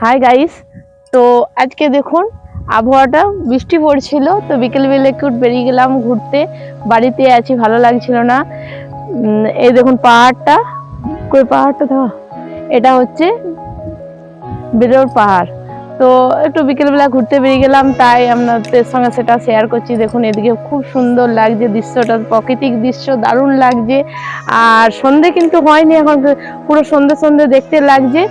Hi guys তো আজকে দেখুন, আবহাওয়াটা বৃষ্টি পড়ছিল, তো বিকেলবেলা একটু বেরিয়ে গেলাম ঘুরতে। বাড়িতে আছি, ভালো লাগছিল না। এই দেখুন পাহাড়টা। কই পাহাড়টা দেওয়া এটা হচ্ছে বেরোর পাহাড়। তো একটু বিকেলবেলা ঘুরতে বেরিয়ে গেলাম, তাই আপনাদের সঙ্গে সেটা শেয়ার করছি। দেখুন, এদিকে খুব সুন্দর লাগছে দৃশ্যটা, প্রাকৃতিক দৃশ্য দারুণ লাগছে। আর সন্ধে কিন্তু হয়নি এখন, পুরো সন্ধে সন্ধে দেখতে লাগছে,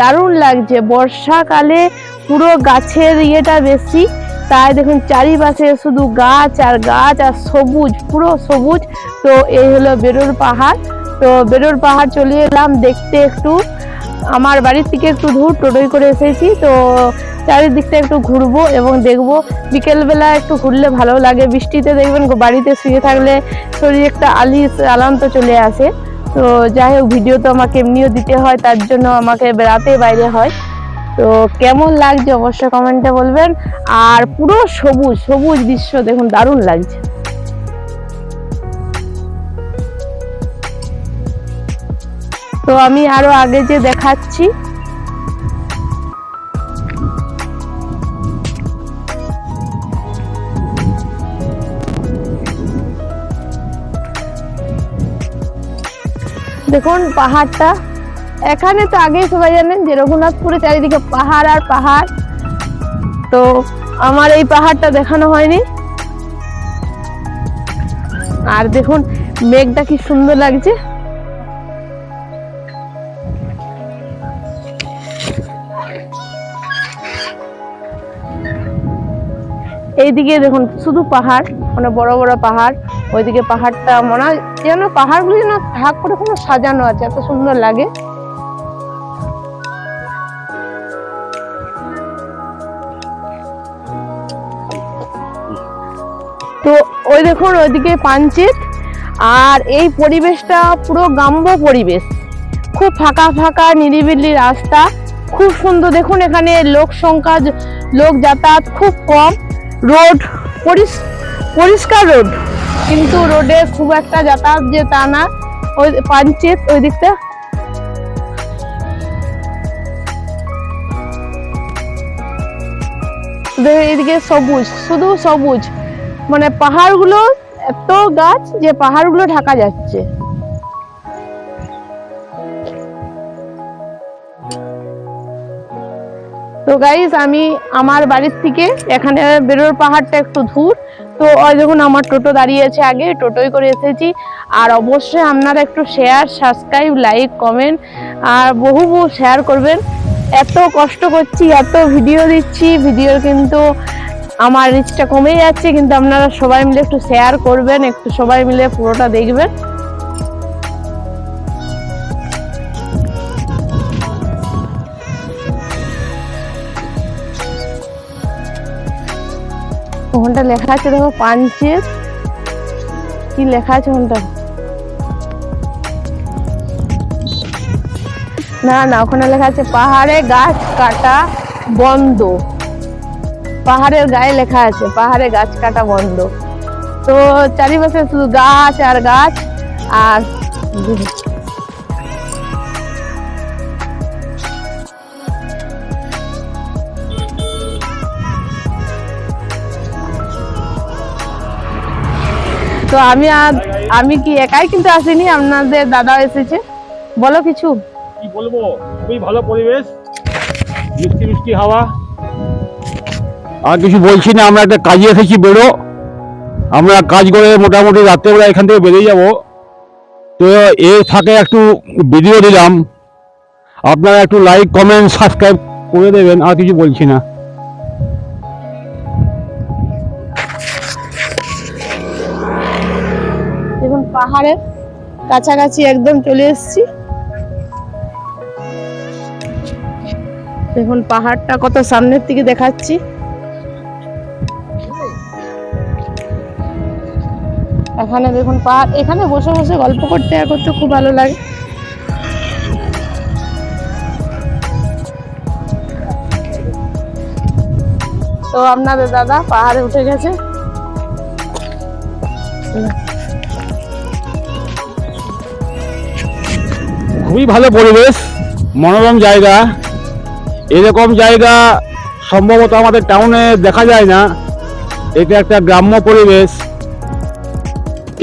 দারুণ লাগছে। বর্ষাকালে পুরো গাছের ইয়েটা বেশি, তাই দেখুন, চারিপাশে শুধু গাছ আর গাছ আর সবুজ, পুরো সবুজ। তো এই হলো বেরোর পাহাড়। তো বেরোর পাহাড় চলে এলাম দেখতে একটু। আমার বাড়ির থেকে একটু দূর টোটোই করে এসেছি। তো চারিদিকটা একটু ঘুরবো এবং দেখব। বিকেলবেলা একটু ঘুরলে ভালো লাগে। বৃষ্টিতে দেখবেন বাড়িতে শুয়ে থাকলে শরীরে একটা আলিস, আলান্ত চলে আসে। তো যাই হোক, ভিডিও তো আমাকে এমনিও দিতে হয়, তার জন্য আমাকে বেড়াতে বাইরে হয়। তো কেমন লাগছে অবশ্যই কমেন্টে বলবেন। আর পুরো সবুজ সবুজ দৃশ্য দেখুন, দারুণ লাগছে। তো আমি আরও আগে যে দেখাচ্ছি। দেখুন পাহাড়টা। এখানে তো আগেই সবাই জানেন যে রঘুনাথপুরে চারিদিকে পাহাড় আর পাহাড়। তো আমার এই পাহাড়টা দেখানো হয়নি। আর দেখুন মেঘটা কি সুন্দর লাগছে। এইদিকে দেখুন, শুধু পাহাড় মানে বড় বড় পাহাড়, ওইদিকে পাহাড়টা মনে হয় যেন পাহাড়গুলি যেন ভাগ করে কোনো সাজানো আছে, এত সুন্দর লাগে। তো ওই দেখুন, ওইদিকে পাঞ্চেত, আর এই পরিবেশটা পুরো গ্রাম্য পরিবেশ। খুব ফাঁকা ফাঁকা, নিরিবিলি রাস্তা, খুব সুন্দর। দেখুন, এখানে লোক সংখ্যা, লোক যাতায়াত খুব কম। রোড পরিষ্কার রোড। কিন্তু রোডে খুব একটা যাতায়াত যে তা না, ওই পাঞ্চেত ওই দিকটা এদিকে সবুজ, শুধু সবুজ। মানে পাহাড়গুলো এত গাছ যে পাহাড়গুলো ঢাকা যাচ্ছে। তো গাইজ আমি আমার বাড়ির থেকে এখানে বেরোর পাহাড়টা একটু দূর। তো দেখুন, আমার টোটো দাঁড়িয়ে আছে আগে, টোটোই করে এসেছি। আর অবশ্যই আপনারা একটু শেয়ার সাবস্ক্রাইব লাইক কমেন্ট আর বহু বহু শেয়ার করবেন। এত কষ্ট করছি, এত ভিডিও দিচ্ছি ভিডিওর কিন্তু আমার রিচটা কমে যাচ্ছে, কিন্তু আপনারা সবাই মিলে একটু শেয়ার করবেন, একটু সবাই মিলে পুরোটা দেখবেন। ওখানটা লেখা আছে দেখো, পাঞ্চের। কি লেখা আছে ওখানটা না না, ওখানে লেখা আছে, পাহাড়ে গাছ কাটা বন্ধ। পাহাড়ের গায়ে লেখা আছে, পাহাড়ে গাছ কাটা বন্ধ। তো চারিপাশে শুধু গাছ আর গাছ আর তো আমি আর আমি কি একাই কিন্তু আসিনি? আপনাদের দাদা এসেছে। বলো কিছু। কি বলব? খুবই ভালো পরিবেশ। মিষ্টি মিষ্টি হাওয়া। আর কিছু বলছি না আমরা একটা কাজে এসেছি বেরো। আমরা কাজ করে মোটামুটি রাত্রেবেলা এখান থেকে বেরিয়ে যাব। তো এর ফাঁকে একটু ভিডিও দিলাম। আপনারা একটু লাইক কমেন্ট সাবস্ক্রাইব করে দেবেন আর কিছু বলছি না। পাহাড়ের কাছাকাছি একদম চলে এসেছি। দেখুন পাহাড়টা কত সামনের থেকে দেখাচ্ছি। এখানে দেখুন পাহাড়, এখানে বসে বসে গল্প করতে আর করতে খুব ভালো লাগে। তো আপনাদের দাদা পাহাড়ে উঠে গেছে। খুবই ভালো পরিবেশ, মনোরম জায়গা। এরকম জায়গা সম্ভবত আমাদের টাউনে দেখা যায় না। এটা একটা গ্রাম্য পরিবেশ।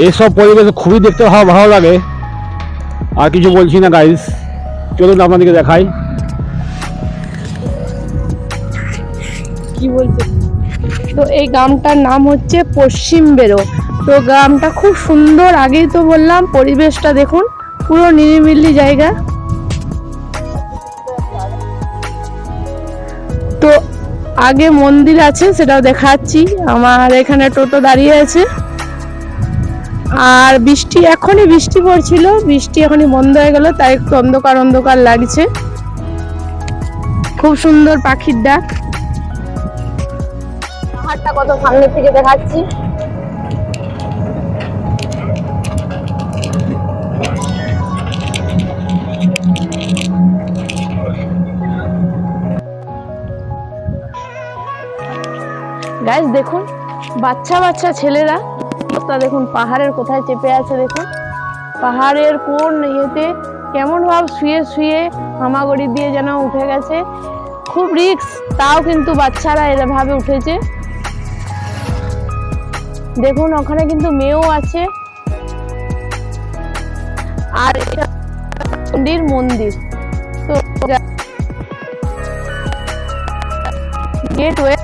এসব পরিবেশ খুবই দেখতে ভালো ভালো লাগে। আর কিছু বলছি না গাইস চলুন আপনাদেরকে দেখাই। কি বলছে? তো এই গ্রামটার নাম হচ্ছে পশ্চিম বেরো। তো গ্রামটা খুব সুন্দর, আগেই তো বললাম, পরিবেশটা দেখুন। পুরো নিরিবিলি জায়গা। তো আগে মন্দির আছে, সেটাও দেখাচ্ছি। আমার এখানে টোটো দাঁড়িয়ে আছে। আর বৃষ্টি, এখনই বৃষ্টি পড়ছিল। বৃষ্টি এখনই বন্ধ হয়ে গেল, তাই একটু অন্ধকার অন্ধকার লাগছে। খুব সুন্দর পাখির ডাক। পাহাড়টা কত সামনে থেকে দেখাচ্ছি। গাইস দেখুন, বাচ্চা বাচ্চা ছেলেরা তা দেখুন, পাহাড়ের কোথায় চেপে আছে দেখুন। পাহাড়ের কোন ইয়েতে কেমন ভাব শুয়ে শুয়ে হামাগুড়ি দিয়ে যেন উঠে গেছে। খুব রিস্ক, তাও কিন্তু বাচ্চারা এভাবে উঠেছে। দেখুন, ওখানে কিন্তু মেয়েও আছে। আর এটা মন্দির তো গেট ওয়ে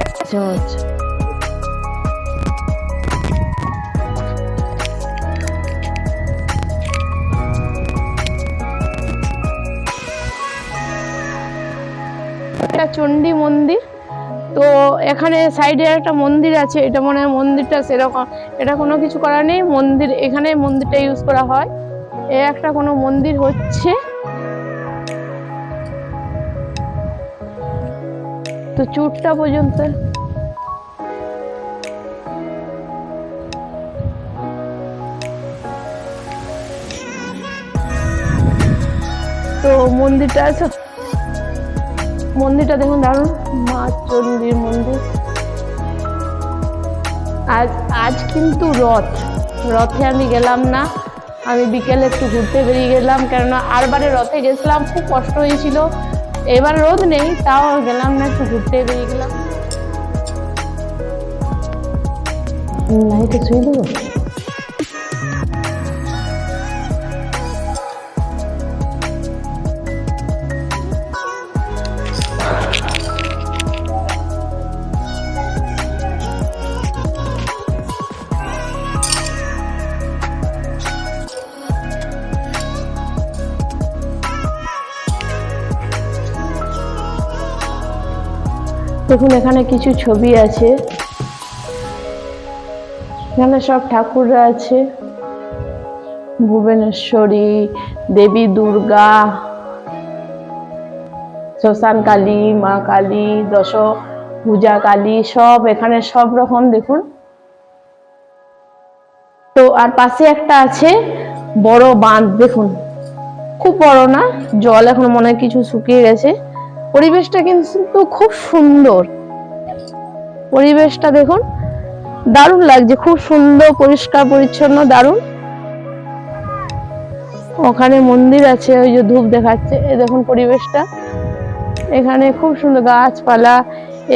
এটা চণ্ডী মন্দির। তো এখানে সাইডে একটা মন্দির আছে, এটা মনে হয় মন্দিরটা সেরকম, এটা কোনো কিছু করা নেই, মন্দির এখানে মন্দিরটা ইউজ করা হয়। এ একটা কোনো মন্দির হচ্ছে। তো চুটটা পর্যন্ত। তো মন্দিরটা আছে মন্দিরটা দেখুন, দারুণ। মা চণ্ডীর মন্দির। আজ আজ কিন্তু রথ। রথে আমি গেলাম না। আমি বিকেলে একটু ঘুরতে বেরিয়ে গেলাম, কেননা আরবারে রথে গেছিলাম, খুব কষ্ট হয়েছিল। এবার রোদ নেই, তাও গেলাম না, একটু ঘুরতে বেরিয়ে গেলাম। লাইটে দেবো দেখুন, এখানে কিছু ছবি আছে। এখানে সব ঠাকুররা আছে। ভুবনেশ্বরী, দেবী দুর্গা, শ্মশান কালী, মা কালী, দশ পূজা কালী, সব এখানে সব রকম, দেখুন। তো আর পাশে একটা আছে, বড় বাঁধ, দেখুন। খুব বড় না, জল এখন মনে হয় কিছু শুকিয়ে গেছে। পরিবেশটা কিন্তু খুব সুন্দর। পরিবেশটা দেখুন, দারুণ লাগছে, খুব সুন্দর, পরিষ্কার, পরিচ্ছন্ন, দারুণ। ওখানে মন্দির আছে, ওই যে ধূপ দেখাচ্ছে এই দেখুন পরিবেশটা। এখানে খুব সুন্দর গাছপালা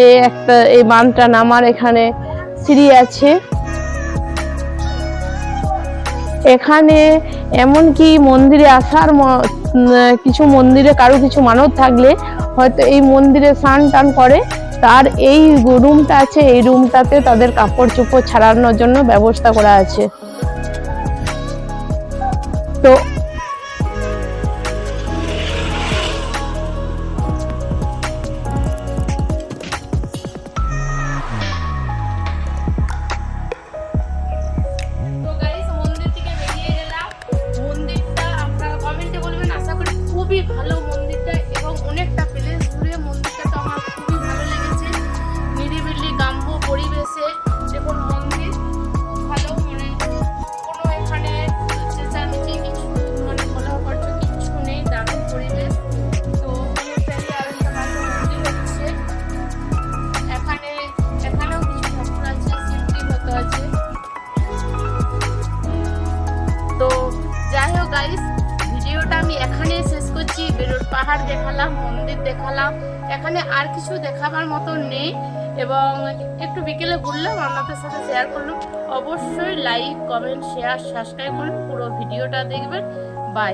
এই একটা, এই বাঁধটা নামার এখানে সিঁড়ি আছে। এখানে এমনকি মন্দিরে আসার কিছু মন্দিরে কারও কিছু মানত থাকলে হয়তো এই মন্দিরে স্নান টান করে, তার এই রুমটা আছে, এই রুমটাতে তাদের কাপড় চোপড় ছাড়ানোর জন্য ব্যবস্থা করা আছে। তো কাছে যেমন কোনো মন্দির, ভালো মানে কোনো এখানে চেঁচামেচি কিছু মানে কোলাহকর্য কিছু নেই দামি পরিবেশ। তো মন্দির হচ্ছে। এখানে, এখানেও কিছু ঠাকুর আছে, শিল্পী হতে আছে। তো যাই হোক গাইস ভিডিওটা আমি এখানে শেষ করছি। বেরোর পাহাড় দেখালাম, মন্দির দেখালাম। এখানে আর কিছু দেখাবার মতো নেই। এবং একটু বিকেলে ঘুরলাম, আপনাদের সাথে শেয়ার করলাম। অবশ্যই লাইক কমেন্ট শেয়ার সাবস্ক্রাইব করুন। পুরো ভিডিওটা দেখবেন। বাই